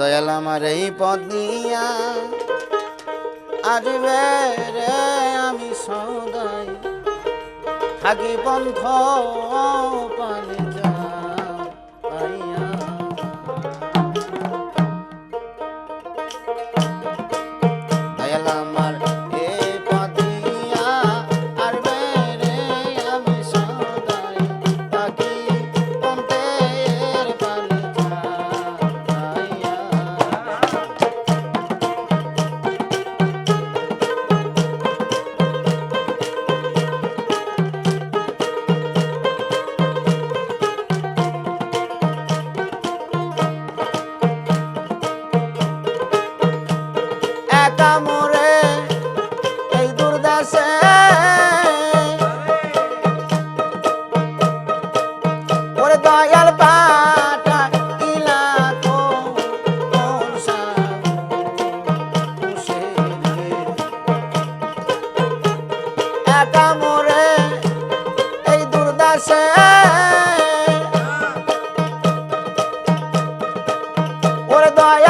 দয়াল আমার এই পদ দিয়া। আসবে রে আমি সদাই থাকি বন্ধ পানে। একা মোরে এই দুর্দাসে ওরে দয়াল পাটা ইলা একা মোরে এই দুর্দাসে ওরে দয়াল